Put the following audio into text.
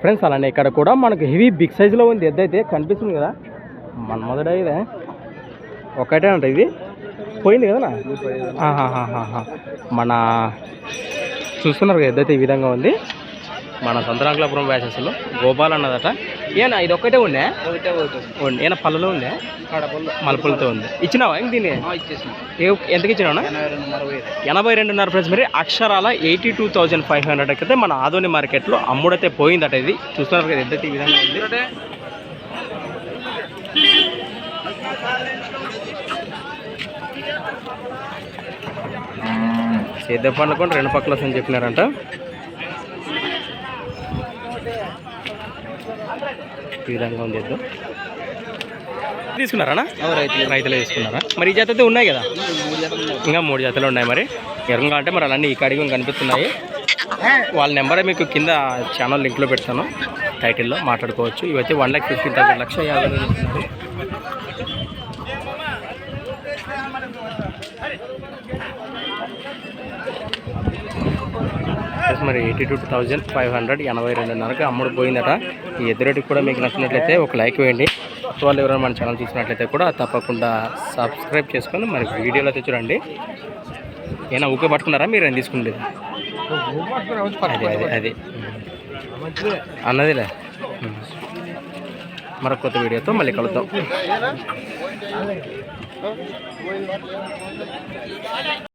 Friends అలానే ఇక్కడ కూడా మనకు హెవీ బిగ్ సైజులో ఉంది. ఎద్దు అయితే కనిపిస్తుంది కదా. మన మొదట ఇదే. ఒకటే అంట ఇది. పోయింది కదా మన చూస్తున్నారు కదా ఎద్దైతే ఈ విధంగా ఉంది. మన సంతరాంకులాపురం వ్యాసెస్లో గోపాల్ అన్నదట. ఏనా ఇది ఒక్కటే ఉండే? ఒకటే ఉంది ఏనా పళ్ళలో కడపల్లో మలుపులతో ఉంది. ఇచ్చినావా ఇంక దీన్ని? ఎంతకి ఇచ్చినావు ఎనభై రెండున్నర ఫ్రెండ్స్ మరి అక్షరాల eighty two thousand five hundred అయితే మన ఆదోని మార్కెట్లో అమ్ముడైతే పోయిందట ఇది. చూస్తున్నారు కదా ఈ విధంగా ఉంది. సేద్య పండ్లు కూడా రెండు పక్కల వస్తుందని చెప్పినారంట. ఈ విధంగా ఉంది ఎద్దు తీసుకున్నారా రైతులు. తీసుకున్నారా? మరి ఈ జాతి అయితే ఉన్నాయి కదా? జతలు. ఇంకా మూడు జాతులు ఉన్నాయి మరి. ఎరంగా అంటే మరి అలాంటి ఈ కాడికి కనిపిస్తున్నాయి. వాళ్ళ నెంబర్ మీకు కింద ఛానల్ లింక్లో పెడతాను. టైటిల్లో మాట్లాడుకోవచ్చు. ఇవైతే వన్ ల్యాక్ ఫిఫ్టీన్ థౌసండ్ లక్ష యాభై వేలు వచ్చేసి మరి eighty two thousand five hundred ఎనభై రెండున్నరకి అమ్ముడు పోయిందట ఈ ఎదురేటికి కూడా మీకు నచ్చినట్లయితే ఒక లైక్ వేయండి. వాళ్ళు ఎవరైనా మన ఛానల్ చూసినట్లయితే కూడా తప్పకుండా సబ్స్క్రైబ్ చేసుకొని మరి వీడియోలో అయితే చూడండి. ఏమైనా ఊకే పట్టుకున్నారా మీరు ఏం తీసుకుండేది? అదే అదే అదే. అన్నదిలే. మరొక కొత్త వీడియోతో మళ్ళీ కలుద్దాం.